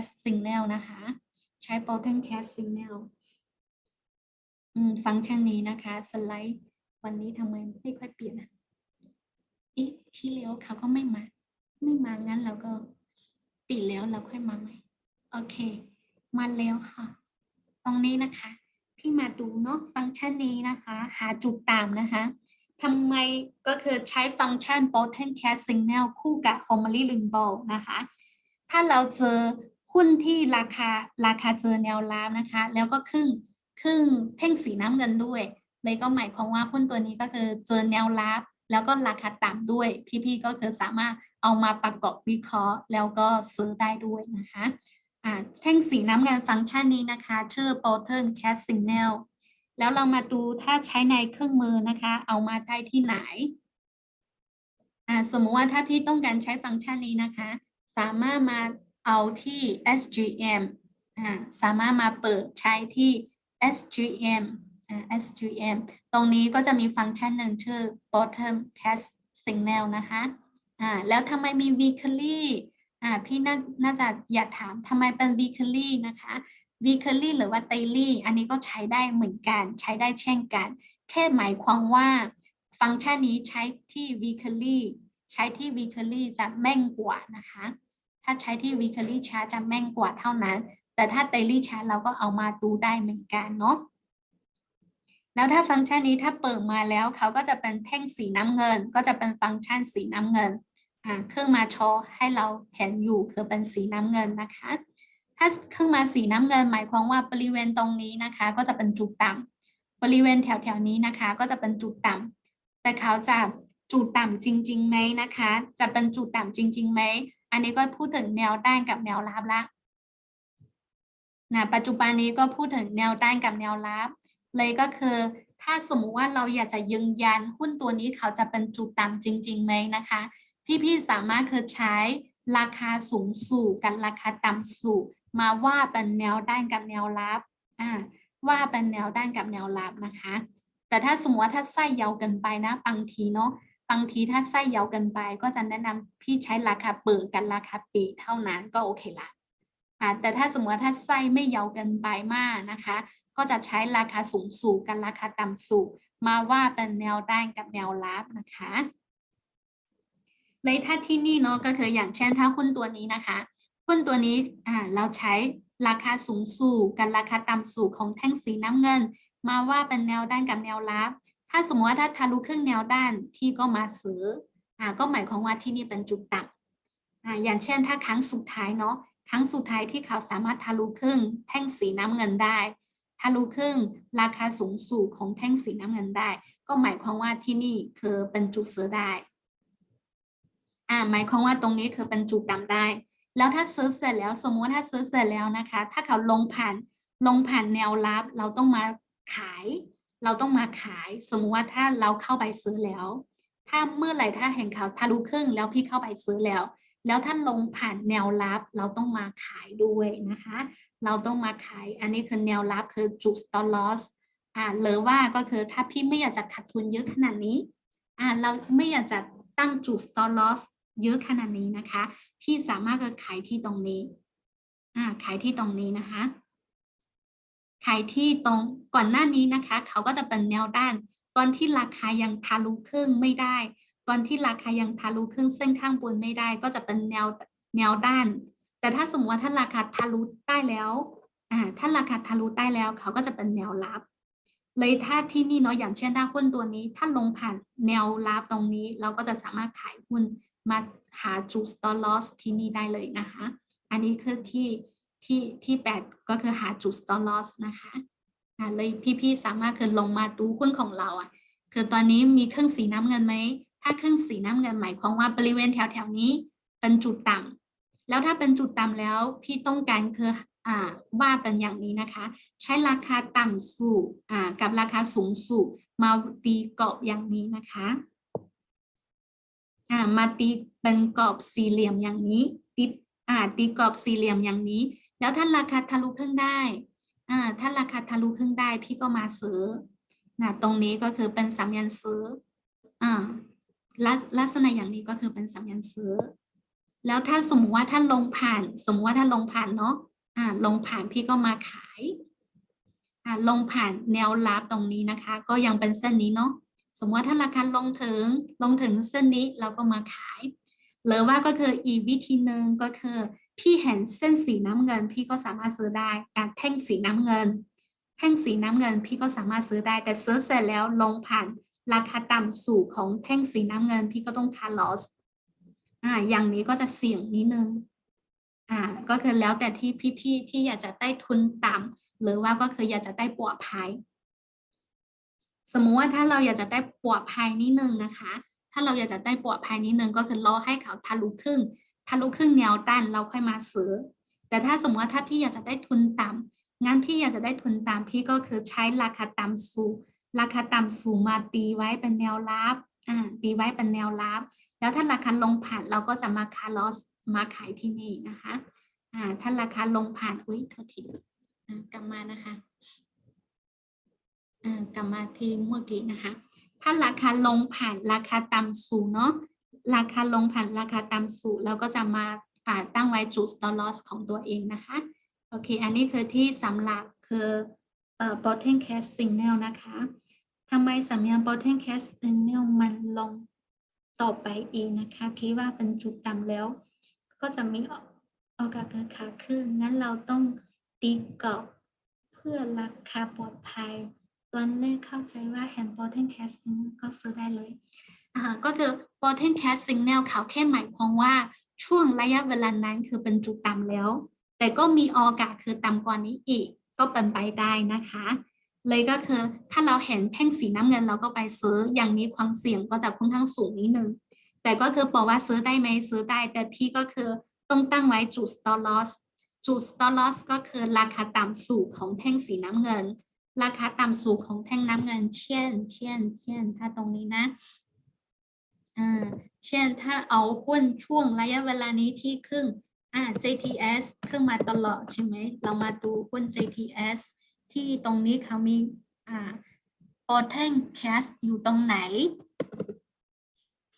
as signal นะคะ ใช้ broadcast signal ฟังก์ชันนี้นะคะ สไลด์ วันนี้ทำไมไม่ค่อยเปลี่ยนอะอีกที่แล้วเขาก็ไม่มา ไม่มางั้นเราก็ปิดแล้วเราค่อยมาใหม่ โอเค มาแล้วค่ะ ตรงนี้นะคะ ที่มาดูเนาะฟังก์ชันนี้นะคะ หาจุดตามนะคะทำไมก็คือใช้ฟังก์ชัน bottom cast signal คู่กับ homely limbo นะคะ ถ้าเราเจอ หุ้นที่ราคาราคาเจอแนวรับนะคะ แล้วก็ครึ่งครึ่งเพ่งสีน้ำเงินด้วย เลยก็หมายความว่าหุ้นตัวนี้ก็คือเจอแนวรับแล้วก็ราคาต่ำด้วยพี่ๆก็คือสามารถเอามาประกอบวิเคราะห์ แล้วก็ซื้อได้ด้วยนะคะอ่าแท่งสีน้ำเงินฟังก์ชันนี้นะคะ ชื่อ bottom cast signal แล้วเรามาดูถ้าใช้ในเครื่องมือนะคะ เอามาได้ที่ไหนอ่าสมมติว่าถ้าพี่ต้องการใช้ฟังก์ชันนี้นะคะ สามารถมา เอาที่ SGM อ่าสามารถมาเปิดใช้ที่ SGM อ่า SGM ตรงนี้ก็จะมีฟังก์ชันหนึ่งชื่อ bottom cast signal นะคะอ่าแล้วทำไมมี weekly อ่าพี่น่าน่าจะอยากถามทำไมเป็น weekly นะคะ weekly หรือว่า daily อันนี้ก็ใช้ได้เหมือนกัน ใช้ได้เช่นกัน แค่หมายความว่าฟังก์ชันนี้ใช้ที่ weekly ใช้ที่ weekly จะแม่นกว่านะคะ ถ้าใช้ที่ weekly chart จะแม่นกว่าเท่านั้น แต่ถ้า daily chart เราก็เอามาดูได้เหมือนกันเนาะแล้วถ้าฟังก์ชันนี้ถ้าเปิดมาแล้วเขาก็จะเป็นแท่งสีน้ำเงิน ก็จะเป็นฟังก์ชันสีน้ำเงินอ่าเครื่องมาโชว์ให้เราเห็นอยู่คือเป็นสีน้ำเงินนะคะ ถ้าเครื่องมาสีน้ำเงิน หมายความว่าบริเวณตรงนี้นะคะ ก็จะเป็นจุดต่ำบริเวณแถวๆนี้นะคะ ก็จะเป็นจุดต่ำแต่เขาจะจุดต่ำจริงๆไหมนะคะ จะเป็นจุดต่ำจริงๆไหม อันนี้ก็พูดถึงแนวต้านกับแนวรับละนะปัจจุบันนี้ก็พูดถึงแนวต้านกับแนวรับ เลยก็คือ ถ้าสมมุติว่าเราอยากจะยืนยันหุ้นตัวนี้เขาจะเป็นจุดต่ำจริงๆไหมนะคะ พี่ๆสามารถคือใช้ราคาสูงสู่กับราคาต่ำสู่มาว่าเป็นแนวด้านกับแนวรับอ่าว่าเป็นแนวด้านกับแนวรับนะคะ แต่ถ้าสมมติว่าถ้าไส้ยาวเกินไปนะบางทีเนาะ บางทีถ้าไส้เยาวกินไป ก็จะแนะนำพี่ใช้ราคาเปิดกับราคาปีเท่านั้นก็โอเคละอ่าแต่ถ้าสมมติว่าถ้าไส้ไม่เยาวกินไปมากนะคะ ก็จะใช้ราคาสูงสู่กับราคาต่ำสู่มาว่าเป็นแนวด้านกับแนวรับนะคะเลยถ้าที่นี่เนาะก็คืออย่างเช่นถ้าหุ้นตัวนี้นะคะหุ้นตัวนี้อ่าเราใช้ราคาสูงสู่กับราคาต่ำสู่ของแท่งสีน้ำเงิน มาว่าเป็นแนวด้านกับแนวรับ ถ้าสมมติว่าถ้าทะลุครึ่งแนวด้านพี่ก็มาซื้ออ่าก็หมายความว่าที่นี่เป็นจุดต่ำอ่าอย่างเช่น ถ้าครั้งสุดท้ายเนาะครั้งสุดท้ายที่เขาสามารถทะลุครึ่ง แท่งสีน้ำเงินได้ทะลุครึ่ง ราคาสูงสู่ของแท่งสีน้ำเงินได้ ก็หมายความว่าที่นี่คือเป็นจุดซื้อได้อ่าหมายความว่าตรงนี้คือเป็นจุดต่ำได้ แล้วถ้าซื้อเสร็จแล้วสมมติว่าถ้าซื้อเสร็จแล้วนะคะ ถ้าเขาลงผ่านลงผ่านแนวรับเราต้องมาขาย เราต้องมาขาย สมมติว่าถ้าเราเข้าไปซื้อแล้ว ถ้าเมื่อไหร่ถ้าเห็นเขาทะลุครึ่งแล้วพี่เข้าไปซื้อแล้ว แล้วถ้าลงผ่านแนวรับ เราต้องมาขายด้วยนะคะ เราต้องมาขาย อันนี้คือแนวรับคือจุด stop loss อ่าหรือว่าก็คือถ้าพี่ไม่อยากจะขาดทุนเยอะขนาดนี้อ่าเราไม่อยากจะตั้งจุด stop loss เยอะขนาดนี้นะคะ พี่สามารถก็ขายที่ตรงนี้อ่าขายที่ตรงนี้นะคะ ขายที่ตรงก่อนหน้านี้นะคะ เขาก็จะเป็นแนวด้าน ตอนที่ราคายังทะลุครึ่งไม่ได้ ตอนที่ราคายังทะลุครึ่งเส้นข้างบนไม่ได้ ก็จะเป็นแนวแนวด้าน แต่ถ้าสมมติว่าถ้าราคาทะลุได้แล้วอ่าถ้าราคาทะลุได้แล้ว เขาก็จะเป็นแนวรับเลยถ้าที่นี่เนาะอย่างเช่นถ้าหุ้นตัวนี้ ถ้าลงผ่านแนวรับตรงนี้ เราก็จะสามารถขายหุ้นมาหาจุด stop loss ที่นี่ได้เลยนะคะ อันนี้คือที่ ที่ที่แปดก็คือหาจุด stop loss นะคะเลยพี่ๆสามารถคือลงมาดูหุ้นของเราอะคือตอนนี้มีเครื่องสีน้ำเงินไหม ถ้าเครื่องสีน้ำเงินหมายความว่าบริเวณแถวๆนี้เป็นจุดต่ำแล้วถ้าเป็นจุดต่ำแล้วพี่ต้องการคืออ่าว่าเป็นอย่างนี้นะคะ ใช้ราคาต่ำสู่อ่ากับราคาสูงสู่มาตีกรอบอย่างนี้นะคะอ่ามาตีเป็นกรอบสี่เหลี่ยมอย่างนี้ตีอ่าตีกรอบสี่เหลี่ยมอย่างนี้ แล้วถ้าราคาทะลุครึ่งได้อ่าถ้าราคาทะลุครึ่งได้พี่ก็มาซื้อนะตรงนี้ก็คือเป็นสัญญาณซื้ออ่าลักลักษณะอย่างนี้ก็คือเป็นสัญญาณซื้อ แล้วถ้าสมมติว่าถ้าลงผ่าน สมมติว่าถ้าลงผ่านเนาะอ่าลงผ่านพี่ก็มาขายอ่าลงผ่านแนวรับตรงนี้นะคะ ก็ยังเป็นเส้นนี้เนาะสมมติว่าถ้าราคาลงถึงลงถึงเส้นนี้เราก็มาขาย หรือว่าก็คืออีกวิธีหนึ่งก็คือ พี่เห็นเส้นสีน้ำเงิน พี่ก็สามารถซื้อได้แท่งสีน้ำเงิน แท่งสีน้ำเงิน พี่ก็สามารถซื้อได้ แต่ซื้อเสร็จแล้วลงผ่านราคาต่ำสู่ของแท่งสีน้ำเงิน พี่ก็ต้องทาลอสอ่าอย่างนี้ก็จะเสี่ยงนิดนึงอ่าก็คือแล้วแต่ที่พี่ๆที่อยากจะได้ทุนต่ำหรือว่าก็คืออยากจะได้ปลอดภัยสมมุติว่าถ้าเราอยากจะได้ปลอดภัยนิดนึงนะคะ ถ้าเราอยากจะได้ปลอดภัยนิดนึงก็คือรอให้เขาทะลุครึ่ง ทะลุครึ่งแนวต้านเราค่อยมาซื้อ แต่ถ้าสมมติว่าถ้าพี่อยากจะได้ทุนต่ำงั้นพี่อยากจะได้ทุนต่ำพี่ก็คือใช้ราคาต่ำสูงราคาต่ำสูงมาตีไว้เป็นแนวรับอ่าตีไว้เป็นแนวรับ แล้วถ้าราคาลงผ่านเราก็จะมาคาร์ลอสมาขายที่นี่นะคะอ่าถ้าราคาลงผ่านอุ้ยโทษทีอ่ากลับมานะคะกลับมาที่เมื่อกี้นะคะ ถ้าราคาลงผ่านราคาต่ำสูงเนาะ ราคาลงผ่านราคาต่ำสูงเราก็จะมาตั้งไว้จุด stop loss ของตัวเองนะคะ โอเค อันนี้คือที่สำหรับคือ bottom cast signal นะคะทำไมสัญญาณ bottom cast signal มันลงต่อไปเองนะคะ คิดว่าเป็นจุดต่ำแล้ว ก็จะมีโอกาสเกิดขาขึ้น งั้นเราต้องตีกรอบเพื่อราคาปลอดภัยตอนแรกเข้าใจว่าเห็น bottom cast signal ก็ซื้อได้เลย ก็คือ bottom cast signal เขาแค่หมายความว่าช่วงระยะเวลานั้นคือเป็นจุดต่ำแล้ว แต่ก็มีโอกาสคือต่ำกว่านี้อีก ก็เป็นไปได้นะคะ เลยก็คือถ้าเราเห็นแท่งสีน้ำเงินเราก็ไปซื้ออย่างนี้ความเสี่ยงก็จะค่อนข้างสูงนิดนึง แต่ก็คือบอกว่าซื้อได้ไหมซื้อได้ แต่พี่ก็คือต้องตั้งไว้จุด stop loss จุด stop loss ก็คือราคาต่ำสูงของแท่งสีน้ำเงิน ราคาต่ำสูงของแท่งน้ำเงินเช่น เช่น เช่น ถ้าตรงนี้นะ เช่นถ้าเอาหุ้นช่วงระยะเวลานี้ที่ครึ่งอ่า JTS ขึ้นมาตลอดใช่ไหม เรามาดูหุ้น JTS ที่ตรงนี้เขามีอ่า bottom cast อยู่ตรงไหน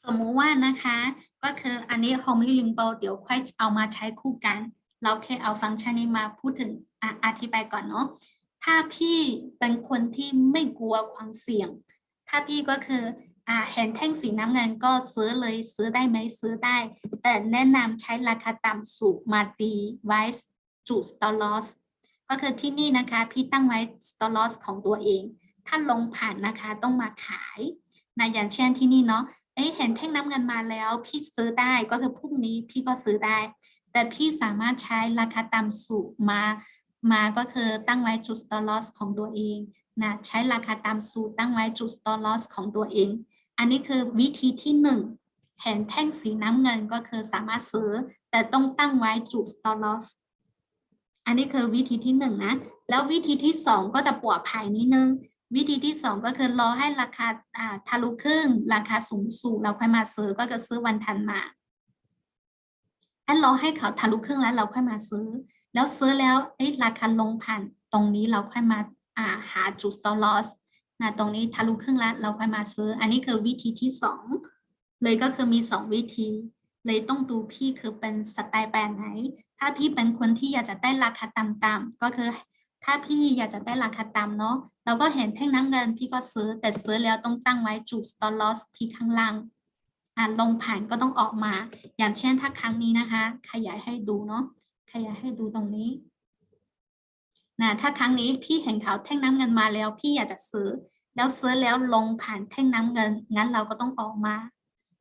สมมุติว่านะคะ ก็คืออันนี้ home link เดี๋ยวค่อยเอามาใช้คู่กัน เราแค่เอาฟังก์ชันนี้มาพูดถึงออธิบายก่อนเนาะ ถ้าพี่เป็นคนที่ไม่กลัวความเสี่ยง ถ้าพี่ก็คือ อ่าเห็นแท่งสีน้ำเงินก็ซื้อเลยซื้อได้ไหมซื้อได้ แต่แนะนำใช้ราคาต่ำสูงมาตีไว้จุด stop loss ก็คือที่นี่นะคะ พี่ตั้งไว้ stop loss ของตัวเอง ถ้าลงผ่านนะคะต้องมาขายนะอย่างเช่นที่นี่เนาะเอ้เห็นแท่งน้ำเงินมาแล้ว พี่ซื้อได้ก็คือพรุ่งนี้พี่ก็ซื้อได้ แต่พี่สามารถใช้ราคาต่ำสูงมามาก็คือตั้งไว้จุด stop loss ของตัวเองนะใช้ราคาต่ำสูงตั้งไว้จุด stop loss ของตัวเอง อันนี้คือวิธีที่หนึ่งเห็นแท่งสีน้ำเงินก็คือสามารถซื้อ แต่ต้องตั้งไว้จุด stop loss อันนี้คือวิธีที่หนึ่งนะ แล้ววิธีที่สองก็จะปลอดภัยนิดนึง วิธีที่สองก็คือรอให้ราคาอ่าทะลุครึ่ง ราคาสูงสูงเราค่อยมาซื้อก็คือซื้อวันถัดมาอันรอให้เขาทะลุครึ่งแล้วเราค่อยมาซื้อ แล้วซื้อแล้วเอ้ราคาลงผ่านตรงนี้เราค่อยมาอ่าหาจุด stop loss นะตรงนี้ทะลุครึ่งล้วเราค่อยมาซื้อ อันนี้คือวิธีที่สองเลยก็คือมีสองวิธี เลยต้องดูพี่คือเป็นสไตล์แบบไหน ถ้าพี่เป็นคนที่อยากจะได้ราคาต่ำๆก็คือ ถ้าพี่อยากจะได้ราคาต่ำเนาะเราก็เห็นแท่งน้ำเงินพี่ก็ซื้อแต่ซื้อแล้วต้องตั้งไว้จุด stop loss ที่ข้างล่างอ่าลงผ่านก็ต้องออกมา อย่างเช่นถ้าครั้งนี้นะคะ ขยายให้ดูเนาะขยายให้ดูตรงนี้ นะถ้าครั้งนี้พี่เห็นเขาแท่งน้ำเงินมาแล้ว พี่อยากจะซื้อ แล้วซื้อแล้วลงผ่านแท่งน้ำเงิน งั้นเราก็ต้องออกมา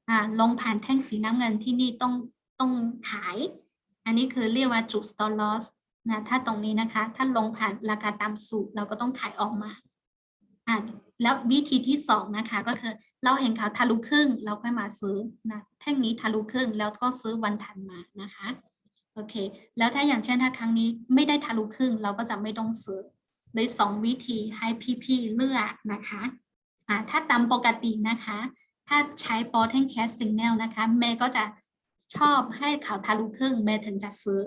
อ่าลงผ่านแท่งสีน้ำเงินที่นี่ต้องต้องขาย อันนี้คือเรียกว่าจุด stop loss นะถ้าตรงนี้นะคะ ถ้าลงผ่านราคาตามสูตรเราก็ต้องขายออกมาอ่าแล้ววิธีที่สองนะคะก็คือเราเห็นเขาทะลุครึ่งเราค่อยมาซื้อนะแท่งนี้ทะลุครึ่งแล้วก็ซื้อวันถัดมานะคะ โอเค แล้วถ้าอย่างเช่นถ้าครั้งนี้ไม่ได้ทะลุครึ่ง เราก็จะไม่ต้องซื้อเลยสองวิธีให้พี่ๆเลือกนะคะอ่าถ้าตามปกตินะคะ ถ้าใช้ bottom cast signal นะคะเมย์ก็จะชอบให้เขาทะลุครึ่งเมย์ถึงจะซื้อ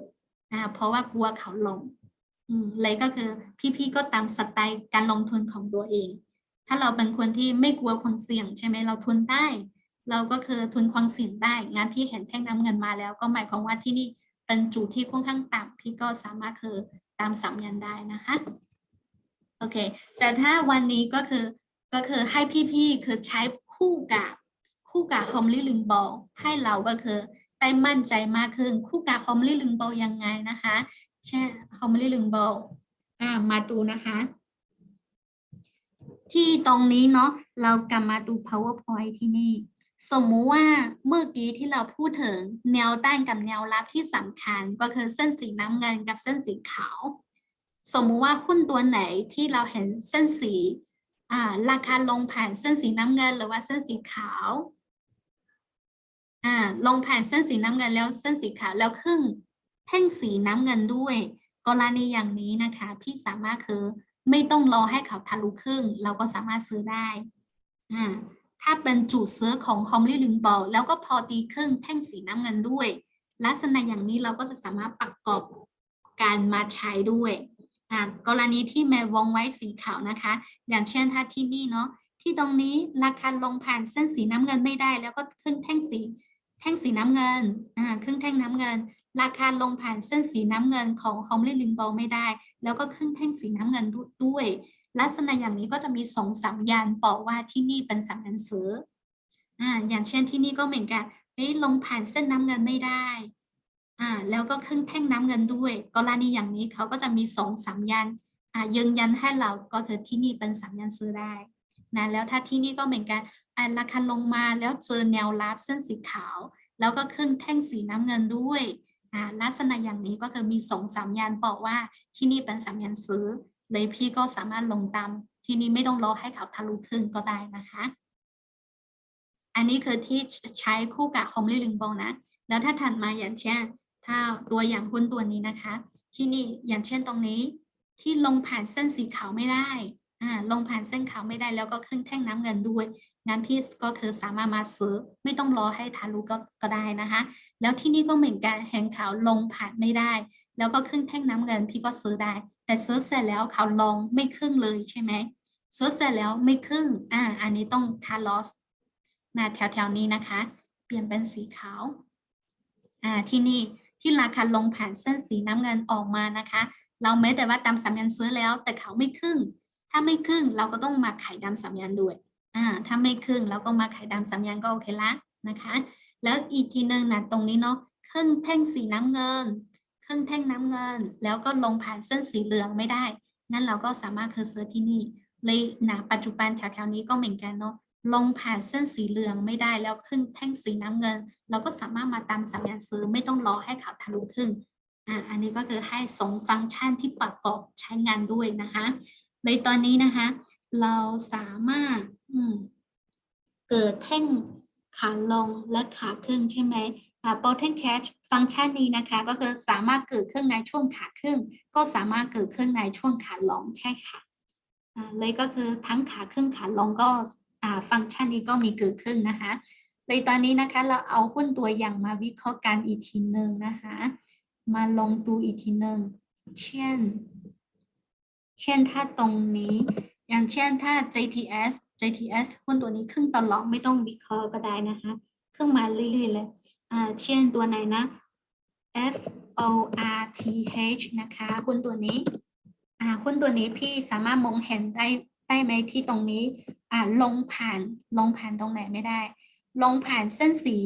อ่าเพราะว่ากลัวเขาลงอืมเลยก็คือพี่ๆก็ตามสไตล์การลงทุนของตัวเอง ถ้าเราเป็นคนที่ไม่กลัวความเสี่ยงใช่ไหมเราทุนได้ เราก็คือทุนความเสี่ยงได้ งานที่เห็นแท่งน้ำเงินมาแล้ว ก็หมายความว่าที่นี่ เป็นจุดที่ค่อนข้างต่ำพี่ก็สามารถคือตามสัญญาณได้นะคะโอเค แต่ถ้าวันนี้ก็คือก็คือให้พี่ๆคือใช้คู่กับคู่กับฮอมลี่ลึงบอลให้เราก็คือได้มั่นใจมากขึ้นคู่กับฮอมลี่ลึงบอลยังไงนะคะใช่ฮอมลี่ลึงบอลอ่ามาดูนะคะ ที่ตรงนี้เนาะเรากลับมาดู powerpoint ที่นี่ สมมุติว่าเมื่อกี้ที่เราพูดถึงแนวต้านกับแนวรับที่สำคัญก็คือเส้นสีน้ำเงินกับเส้นสีขาว สมมุติว่าหุ้นตัวไหนที่เราเห็นเส้นสีราคาลงผ่านเส้นสีน้ำเงิน หรือว่าเส้นสีขาวลงผ่านเส้นสีน้ำเงินแล้วเส้นสีขาวแล้วครึ่งแท่งสีน้ำเงินด้วย กรณีอย่างนี้นะคะ พี่สามารถคือไม่ต้องรอให้เขาทะลุครึ่ง เราก็สามารถซื้อได้อ่า ถ้าเป็นจุดซื้อของคอมลีลิงบอลแล้วก็พอตีครึ่งแท่งสีน้ำเงินด้วย ลักษณะอย่างนี้เราก็จะสามารถประกอบการมาใช้ด้วยกรณีที่แม่วงไว้สีขาวนะคะ อย่างเช่นถ้าที่นี่เนาะที่ตรงนี้ราคาลงผ่านเส้นสีน้ำเงินไม่ได้ แล้วก็ขึ้นแท่งสีแท่งสีน้ำเงินอ่าครึ่งแท่งน้ำเงิน ราคาลงผ่านเส้นสีน้ำเงินของคอมลีลิงบอลไม่ได้ แล้วก็ขึ้นแท่งสีน้ำเงินด้วย ลักษณะอย่างนี้ก็จะมีสองสัญญาณบอกว่าที่นี่เป็นสัญญาณซื้ออ่าอย่างเช่นที่นี่ก็เหมือนกันเฮ้ยลงผ่านเส้นน้ำเงินไม่ได้อ่าแล้วก็ขึ้นแท่งน้ำเงินด้วย กรณีอย่างนี้เขาก็จะมีสองสัญญาณอ่ายืนยันให้เราก็คือที่นี่เป็นสัญญาณซื้อได้นะแล้วถ้าที่นี่ก็เหมือนกันอ่าราคาลงมาแล้วเจอแนวรับเส้นสีขาว แล้วก็ขึ้นแท่งสีน้ำเงินด้วยอ่าลักษณะอย่างนี้ก็คือมีสองสัญญาณบอกว่าที่นี่เป็นสัญญาณซื้อ เลยพี่ก็สามารถลงตามที่นี่ไม่ต้องรอให้เขาทะลุครึ่งก็ได้นะคะ อันนี้คือที่ใช้คู่กับคอมลีลิงบอลนะ แล้วถ้าถัดมาอย่างเช่น ถ้าตัวอย่างหุ้นตัวนี้นะคะ ที่นี่อย่างเช่นตรงนี้ ที่ลงผ่านเส้นสีขาวไม่ได้อ่าลงผ่านเส้นขาวไม่ได้แล้วก็ขึ้นแท่งน้ำเงินด้วยงั้นพี่ก็คือสามารถมาซื้อไม่ต้องรอให้ทะลุก็ก็ได้นะคะ แล้วที่นี่ก็เหมือนกันแหงขาวลงผ่านไม่ได้ แล้วก็ขึ้นแท่งน้ำเงินพี่ก็ซื้อได้ แต่ซื้อเสร็จแล้วเขาลงไม่ครึ่งเลยใช่ไหมซื้อเสร็จแล้วไม่ครึ่งอ่าอันนี้ต้องคาร์ลอสนะแถวๆนี้นะคะ เปลี่ยนเป็นสีขาวอ่าที่นี่ที่ราคาลงผ่านเส้นสีน้ำเงินออกมานะคะ เราแม้แต่ว่าตามสัญญาณซื้อแล้ว แต่เขาไม่ครึ่ง ถ้าไม่ครึ่งเราก็ต้องมาขายดำสัญญาณด้วยอ่าถ้าไม่ครึ่งเราก็มาขายดำสัญญาณก็โอเคละนะคะ แล้วอีกทีหนึ่งนะตรงนี้เนาะครึ่งแท่งสีน้ำเงิน ครึ่งแท่งน้ำเงิน แล้วก็ลงผ่านเส้นสีเหลืองไม่ได้ งั้นเราก็สามารถเคือซื้อที่นี่ เลยนะปัจจุบันแถวๆนี้ก็เหมือนกันเนาะ ลงผ่านเส้นสีเหลืองไม่ได้ แล้วครึ่งแท่งสีน้ำเงิน เราก็สามารถมาตามสัญญาณซื้อไม่ต้องรอให้เขาทะลุครึ่งอ่า อันนี้ก็คือให้สองฟังก์ชันที่ประกอบใช้งานด้วยนะคะในตอนนี้นะคะ เราสามารถเกิดแท่งขาลงและขาขึ้นใช่ไหม b o t t o m cash ฟังก์ชันนี้นะคะ ก็คือสามารถเกิดขึ้นในช่วงขาขึ้น ก็สามารถเกิดขึ้นในช่วงขาลงใช่ค่ะเลยก็คือทั้งขาขึ้นขาลงก็ฟังก์ชันนี้ก็มีเกิดขึ้นนะคะเลยตอนนี้นะคะเราเอาหุ้นตัวอย่างมาวิเคราะห์กันอีกทีหนึ่งนะคะ มาลองดูอีกทีหนึ่งเช่น เช่นถ้าตรงนี้ อย่างเช่นถ้า JTS JTS หุ้นตัวนี้ครึ่งตลอดไม่ต้องวิเคราะห์ก็ได้นะคะ เครื่องมาเรื่อยๆเลย เช่นตัวไหนนะ F O R T H นะคะ หุ้นตัวนี้อ่าหุ้นตัวนี้พี่สามารถมองเห็นได้ได้ไหมที่ตรงนี้ลงผ่านลงผ่านตรงไหนไม่ได้ ลงผ่านเส้นสี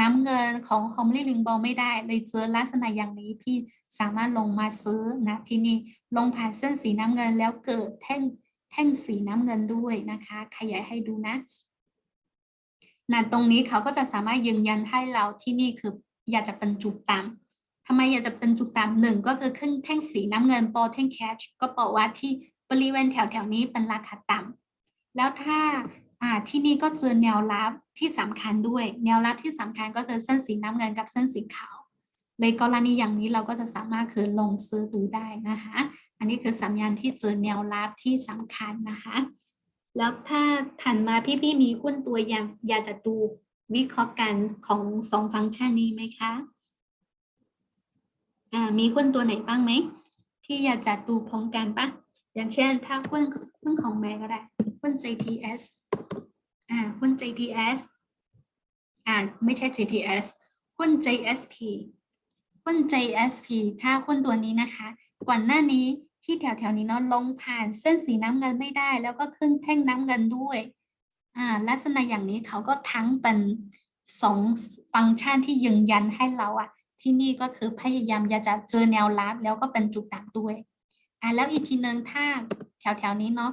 น้ำเงินของคอมลี่ลิงบอลไม่ได้ เลยเจอลักษณะอย่างนี้พี่สามารถลงมาซื้อนะที่นี่ลงผ่านเส้นสีน้ำเงินแล้วเกิดแท่งแท่งสีน้ำเงินด้วยนะคะ ขยายให้ดูนะ นะตรงนี้เขาก็จะสามารถยืนยันให้เราที่นี่คืออยากจะเป็นจุดต่ำทำไมอยากจะเป็นจุดต่ำหนึ่งก็คือขึ้นแท่งสีน้ำเงินปอแท่งแคชก็บอกว่าที่บริเวณแถวๆนี้เป็นราคาต่ำแล้วถ้าอ่าที่นี่ก็เจอแนวรับที่สำคัญด้วย แนวรับที่สำคัญก็คือเส้นสีน้ำเงินกับเส้นสีขาว เลยกรณีอย่างนี้เราก็จะสามารถคือลงซื้อดูได้นะคะ อันนี้คือสัญญาณที่เจอแนวรับที่สำคัญนะคะ แล้วถ้าถัดมาพี่ๆมีหุ้นตัวอย่างอยากจะดูวิเคราะห์กันของสองฟังก์ชันนี้ไหมคะอ่ามีหุ้นตัวไหนบ้างไหม ที่อยากจะดูพร้อมกันปะอย่างเช่น ถ้าหุ้นหุ้นของแม่ก็ได้หุ้น JTS อ่าหุ้น JTS อ่าไม่ใช่ GTS หุ้น JSP หุ้น JSP ถ้าหุ้นตัวนี้นะคะ ก่อนหน้านี้ ที่แถวๆนี้เนาะลงผ่านเส้นสีน้ำเงินไม่ได้ แล้วก็ขึ้นแท่งน้ำเงินด้วยอ่าลักษณะอย่างนี้เขาก็ทั้งเป็นสองฟังก์ชันที่ยืนยันให้เราอะที่นี่ก็คือพยายามอยากจะเจอแนวรับแล้วก็เป็นจุดต่ำด้วยอ่าแล้วอีกทีหนึ่งถ้าแถวๆนี้เนาะ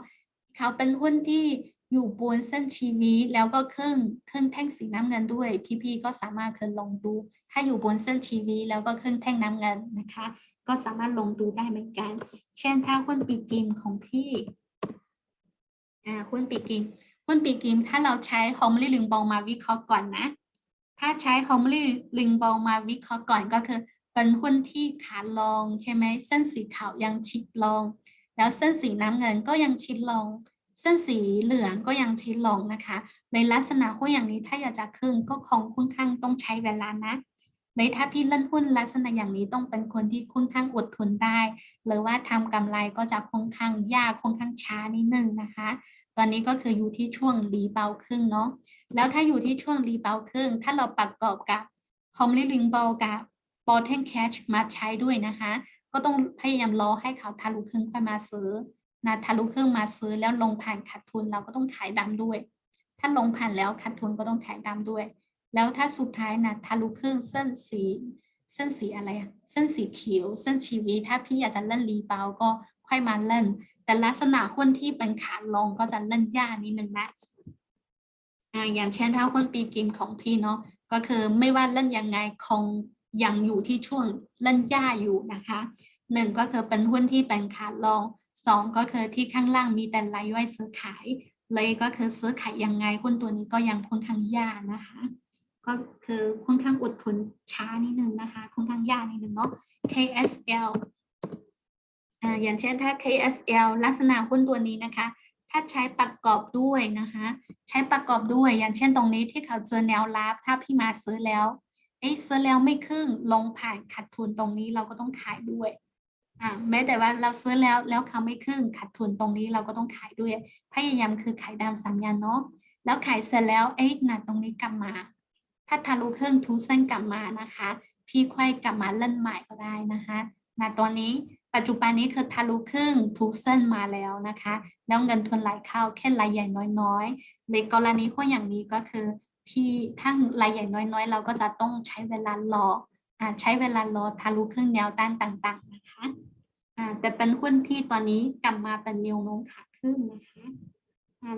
เขาเป็นหุ้นที่อยู่บนเส้นชีวีแล้วก็ขึ้นขึ้นแท่งสีน้ำเงินด้วยพี่ๆก็สามารถเคยลองดู ถ้าอยู่บนเส้นชีวีแล้วก็ขึ้นแท่งน้ำเงินนะคะ ก็สามารถลงดูได้เหมือนกัน เช่นถ้าหุ้นปีกิมของพี่อ่าหุ้นปีกิมหุ้นปีกิมถ้าเราใช้ฮอมลี่ลิงบอลมาวิเคราะห์ก่อนนะ ถ้าใช้ฮอมลี่ลิงบอลมาวิเคราะห์ก่อนก็คือเป็นหุ้นที่ขาลงใช่ไหมเส้นสีขาวยังชิดลง แล้วเส้นสีน้ำเงินก็ยังชิดลง เส้นสีเหลืองก็ยังชิดลงนะคะในลักษณะหุ้นอย่างนี้ถ้าอยากจะขึ้นก็คงค่อนข้างต้องใช้เวลานะ เลยถ้าพี่เล่นหุ้นลักษณะอย่างนี้ต้องเป็นคนที่ค่อนข้างอดทนได้ หรือว่าทำกำไรก็จะค่อนข้างยากค่อนข้างช้านิดนึงนะคะ ตอนนี้ก็คืออยู่ที่ช่วงรีเบาครึ่งเนาะแล้วถ้าอยู่ที่ช่วงรีเบาครึ่ง ถ้าเราประกอบกับคอมลิลิงบลกับบอลเทนแคชมาใช้ด้วยนะคะ ก็ต้องพยายามรอให้เขาทะลุครึ่งค่อยมาซื้อนะทะลุครึ่งมาซื้อแล้วลงผ่านขาดทุนเราก็ต้องขายดำด้วย ถ้าลงผ่านแล้วขาดทุนก็ต้องขายดำด้วย แล้วถ้าสุดท้ายนะทะลุครึ่งเส้นสีเส้นสีอะไรอะเส้นสีเขียว เส้นชีวีถ้าพี่อยากจะเล่นรีเบาก็ค่อยมาเล่น แต่ลักษณะหุ้นที่เป็นขาลงก็จะเล่นยากนิดนึงนะอ่าอย่างเช่นถ้าหุ้นปีกิมของพี่เนาะก็คือไม่ว่าเล่นยังไงคงยังอยู่ที่ช่วงเล่นยากอยู่นะคะหนึ่งก็คือเป็นหุ้นที่เป็นขาลงสองก็คือที่ข้างล่างมีแต่รายย่อยซื้อขาย เลยก็คือซื้อขายยังไงหุ้นตัวนี้ก็ยังค่อนข้างยากนะคะ ก็คือค่อนข้างอดทนช้านิดนึงนะคะค่อนข้างยากนิดนึงเนาะ KSL อ่าอย่างเช่นถ้า KSL ลักษณะหุ้นตัวนี้นะคะ ถ้าใช้ประกอบด้วยนะคะ ใช้ประกอบด้วยอย่างเช่นตรงนี้ที่เขาเจอแนวรับถ้าพี่มาซื้อแล้วเอ้ซื้อแล้วไม่ครึ่งลงผ่านขาดทุนตรงนี้เราก็ต้องขายด้วยอ่าแม้แต่ว่าเราซื้อแล้วแล้วเขาไม่ครึ่งขาดทุนตรงนี้เราก็ต้องขายด้วย พยายามคือขายดำสามยันเนาะแล้วขายเสร็จแล้วเอ๊ะนะตรงนี้กลับมา ถ้าทะลุครึ่งทุเส้นกลับมานะคะพี่ค่อยกลับมาเล่นใหม่ก็ได้นะคะนะตอนนี้ปัจจุบันนี้คือทะลุครึ่งทุเส้นมาแล้วนะคะ แล้วเงินทุนไหลเข้าแค่รายใหญ่น้อยๆ ในกรณีพวกอย่างนี้ก็คือที่ถ้ารายใหญ่น้อยๆ เราก็จะต้องใช้เวลารออใช้เวลารอทะลุครึ่งแนวต้านต่างๆนะคะแต่เป็นหุ้นที่ตอนนี้กลับมาเป็นแนวโน้มขาขึ้นนะคะ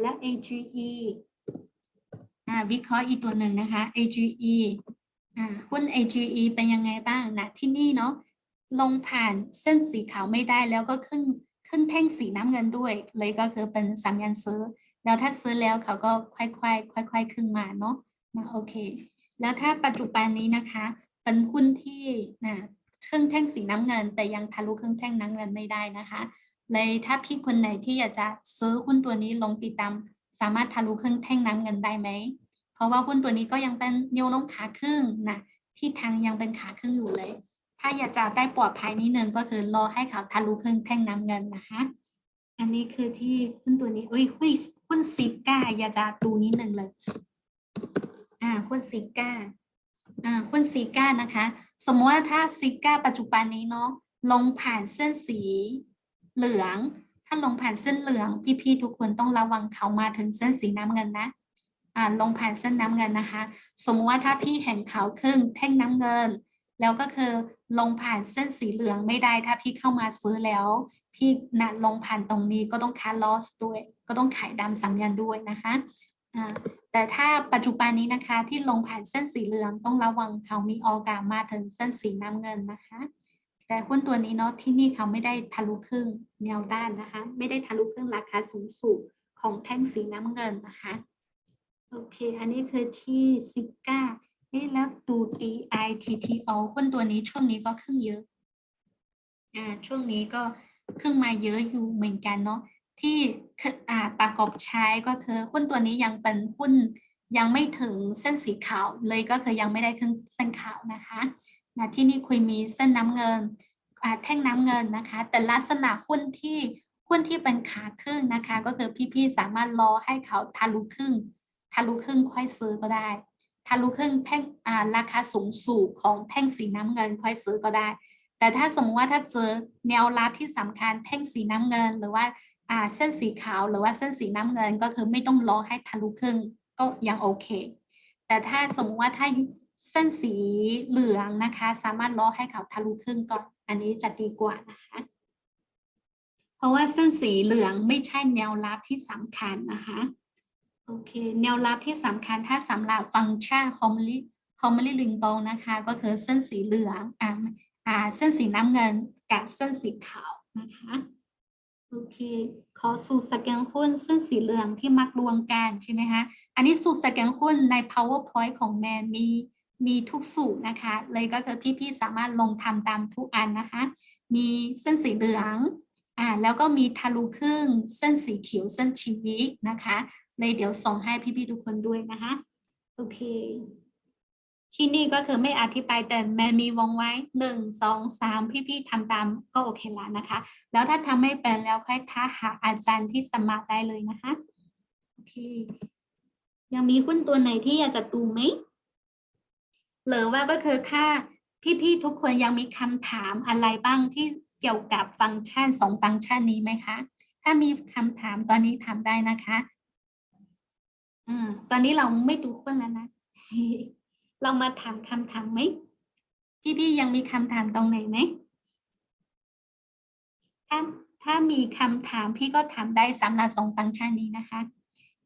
และ AGE วิเคราะห์อีกตัวหนึ่งนะคะ AGE หุ้น AGE เป็นยังไงบ้างนะที่นี่เนาะลงผ่านเส้นสีขาวไม่ได้แล้วก็ขึ้นขึ้นแท่งสีน้ำเงินด้วย เลยก็คือเป็นสัญญาณซื้อ แล้วถ้าซื้อแล้วเขาก็ค่อยๆค่อยๆขึ้นมาเนาะนะโอเค แล้วถ้าปัจจุบันนี้นะคะ เป็นหุ้นที่นะเครื่องแท่งสีน้ำเงิน แต่ยังทะลุเครื่องแท่งน้ำเงินไม่ได้นะคะ เลยถ้าพี่คนไหนที่อยากจะซื้อหุ้นตัวนี้ลงติดตาม สามารถทะลุเครื่งแท่งน้ำเงินได้ไหม เพราะว่าหุ้นตัวนี้ก็ยังเป็นแนวน้มขาขึ้นนะที่ทางยังเป็นขาขึ้นอยู่เลย ถ้าอยากจะได้ปลอดภัยนิดนึงก็คือรอให้เขาทะลุเครื่งแท่งน้ำเงินนะคะ อันนี้คือที่หุ้นตัวนี้อุ้ยหุ้นหุ้นซิก้าอยากจะดูนิดนึงเลย อ่าหุ้นซิก้าอ่าหุ้นซิก้านะคะ สมมติว่าถ้าซิก้าปัจจุบันนี้เนาะลงผ่านเส้นสีเหลือง ลงผ่านเส้นเหลือง พี่ๆทุกคนต้องระวังเขามาถึงเส้นสีน้ำเงินนะอ่าลงผ่านเส้นน้ำเงินนะคะ สมมติว่าถ้าพี่เห็นเขาครึ่งแท่งน้ำเงิน แล้วก็คือลงผ่านเส้นสีเหลืองไม่ได้ถ้าพี่เข้ามาซื้อแล้ว พี่นะลงผ่านตรงนี้ก็ต้องคาลอสด้วย ก็ต้องขายดำสัญญาณด้วยนะคะแต่ถ้าปัจจุบันนี้นะคะที่ลงผ่านเส้นสีเหลืองต้องระวังเขามีออกามาถึงเส้นสีน้ำเงินนะคะ แต่หุ้นตัวนี้เนาะที่นี่เขาไม่ได้ทะลุครึ่งแนวด้านนะคะ ไม่ได้ทะลุครึ่งราคาสูงสุดของแท่งสีน้ำเงินนะคะโอเค อันนี้คือที่ซิก้าเอ๊ะแล้วดู DITTO หุ้นตัวนี้ช่วงนี้ก็ขึ้นเยอะอ่าช่วงนี้ก็ขึ้นมาเยอะอยู่เหมือนกันเนาะที่อ่าประกอบใช้ก็คือหุ้นตัวนี้ยังเป็นหุ้นยังไม่ถึงเส้นสีขาวเลยก็คือยังไม่ได้ขึ้นเส้นขาวนะคะ นะที่นี่คุยมีเส้นน้ำเงินแท่งน้ำเงินนะคะ แต่ลักษณะหุ้นที่หุ้นที่เป็นขาขึ้นนะคะ ก็คือพี่ๆสามารถรอให้เขาทะลุครึ่งทะลุครึ่งค่อยซื้อก็ได้ทะลุครึ่งแท่งราคาสูงสูงของแท่งสีน้ำเงินค่อยซื้อก็ได้ แต่ถ้าสมมติว่าถ้าเจอแนวรับที่สำคัญแท่งสีน้ำเงิน หรือว่าอ่าเส้นสีขาวหรือว่าเส้นสีน้ำเงินก็คือไม่ต้องรอให้ทะลุครึ่งก็ยังโอเค แต่ถ้าสมมติว่าถ้า เส้นสีเหลืองนะคะ สามารถรอให้เขาทะลุครึ่งก่อน อันนี้จะดีกว่านะคะ เพราะว่าเส้นสีเหลืองไม่ใช่แนวรับที่สำคัญนะคะโอเค แนวรับที่สำคัญถ้าสำหรับฟังก์ชันคอมมิลิคอมมิลิลิงโบนะคะ ก็คือเส้นสีเหลืองอ่าอ่าเส้นสีน้ำเงินกับเส้นสีขาวนะคะโอเคขอสูตรสแกนหุ้นเส้นสีเหลืองที่มักรวมกันใช่ไหมคะ อันนี้สูตรสแกนหุ้นใน powerpoint ของแมนมี มีทุกสูตรนะคะ เลยก็คือพี่ๆสามารถลงทำตามทุกอันนะคะ มีเส้นสีเหลืองอ่าแล้วก็มีทะลุครึ่งเส้นสีเขียวเส้นชีวิตนะคะ เลยเดี๋ยวส่งให้พี่ๆทุกคนด้วยนะคะ โอเค ที่นี่ก็คือไม่อธิบายแต่แม่มีวงไว้หนึ่งสองสามพี่ๆทำตามก็โอเคแล้วนะคะ แล้วถ้าทำไม่เป็นแล้วค่อยท้าหาอาจารย์ที่สมัครได้เลยนะคะ โอเค ยังมีหุ้นตัวไหนที่อยากจะดูไหม หรือว่าก็คือค่าพี่ๆทุกคนยังมีคำถามอะไรบ้างที่เกี่ยวกับฟังก์ชันสองฟังก์ชันนี้ไหมคะ ถ้ามีคำถามตอนนี้ถามได้นะคะอ่าตอนนี้เราไม่ดูคนแล้วนะ เรามาถามคำถามไหม พี่ๆยังมีคำถามตรงไหนไหมถ้าถ้ามีคำถามพี่ก็ถามได้สำหรับสองฟังก์ชันนี้นะคะ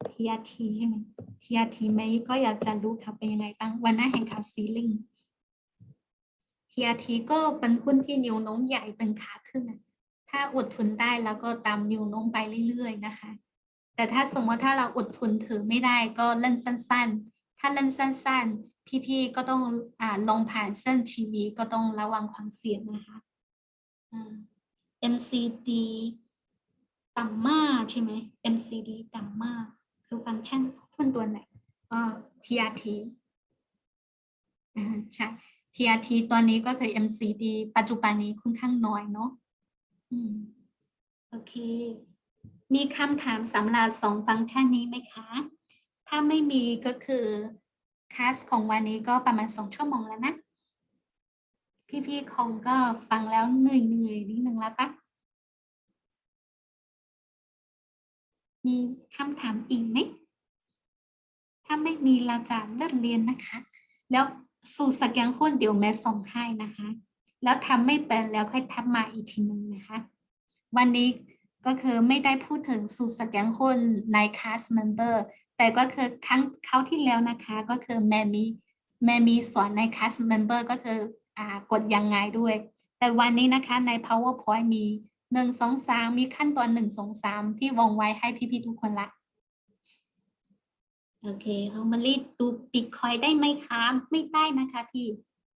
TRT ใช่ไหม TRT ไหมก็อยากจะรู้เขาเป็นยังไงบ้างวันหน้าแห่งขาวซีลิง TRT ก็เป็นหุ้นที่นิ้วโน้มใหญ่เป็นขาขึ้นถ้าอดทุนได้แล้วก็ตามนิ้วโน้มไปเรื่อยๆนะคะ แต่ถ้าสมมติถ้าเราอดทุนถือไม่ได้ก็เล่นสั้น ๆ ถ้าเล่นสั้น ๆ พี่ๆก็ต้องอ่าลงผ่านเส้นชีวีก็ต้องระวังความเสี่ยงนะคะ MCD ต่ำมากใช่ไหม MCD ต่ำมาก คือฟังก์ชันหุ้นตัวไหนอ่า TRT อ่าใช่ TRT ตอนนี้ก็คือ MCD ปัจจุบันนี้ค่อนข้างน้อยเนาะอืมโอเค มีคำถามสำหรับสองฟังก์ชันนี้ไหมคะ ถ้าไม่มีก็คือคลาสของวันนี้ก็ประมาณสองชั่วโมงแล้วนะ พี่ๆคงก็ฟังแล้วเหนื่อยๆนิดนึงแล้วปะ มีคำถามอีกไหม ถ้าไม่มีเราจะเลิกเรียนนะคะ แล้วสูตรสแกนหุ้นเดี๋ยวแม่ส่งให้นะคะ แล้วทำไม่เป็นแล้วค่อยทักมาอีกทีนึงนะคะ วันนี้ก็คือไม่ได้พูดถึงสูตรสแกนหุ้นในคลาสเมมเบอร์แต่ก็คือครั้งเขาที่แล้วนะคะ ก็คือแม่มีแม่มีสอนในคลาสเมมเบอร์ก็คืออ่ากดยังไงด้วย แต่วันนี้นะคะใน powerpoint มี หนึ่งสองสามมีขั้นตอนหนึ่งสองสามที่วงไว้ให้พี่ๆทุกคนละ โอเคคอมมารีดูบิตคอยได้ไหมคะไม่ได้นะคะพี่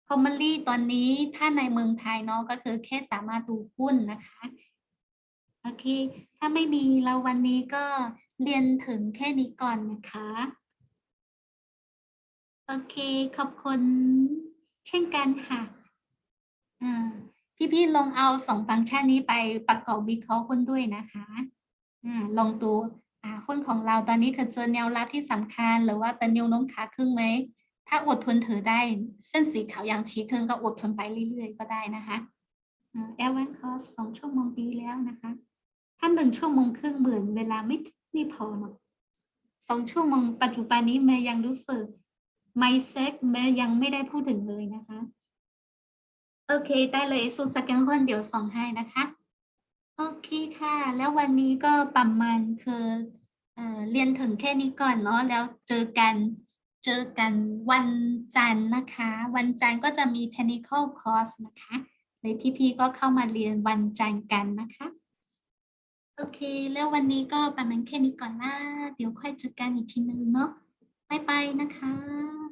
คอมมารีตอนนี้ถ้าในเมืองไทยเนาะก็คือแค่สามารถดูหุ้นนะคะ โอเค ถ้าไม่มีเราวันนี้ก็เรียนถึงแค่นี้ก่อนนะคะ โอเคขอบคุณเช่นกันค่ะอ่า พี่ๆลองเอาสองฟังก์ชันนี้ไปประกอบวิเคราะห์หุ้นด้วยนะคะอ่าลองดูอ่าหุ้นของเราตอนนี้คือเจอแนวรับที่สำคัญ หรือว่าเป็นแนวโน้มขาขึ้นไหม ถ้าอดทนถือได้เส้นสีขาวยังชี้ขึ้นก็อดทนไปเรื่อยๆ ก็ได้นะคะแอลเวนคอสสองชั่วโมงปีแล้วนะคะ ถ้าหนึ่งชั่วโมงครึ่งเหมือนเวลาไม่ไม่พอเนาะสองชั่วโมงปัจจุบันนี้แม่ยังรู้สึกไม่เซ็กแม่ยังไม่ได้พูดถึงเลยนะคะ โอเค ได้เลยสูตรสแกนคนเดี๋ยวส่งให้นะคะ โอเคค่ะ แล้ววันนี้ก็ประมาณคือเออเรียนถึงแค่นี้ก่อนเนาะแล้วเจอกันเจอกันวันจันทร์นะคะ วันจันทร์ก็จะมี technical course นะคะเลยพี่ๆก็เข้ามาเรียนวันจันทร์กันนะคะ โอเค แล้ววันนี้ก็ประมาณแค่นี้ก่อนนะเดี๋ยวค่อยเจอกันอีกทีนึงเนาะบายบายนะคะ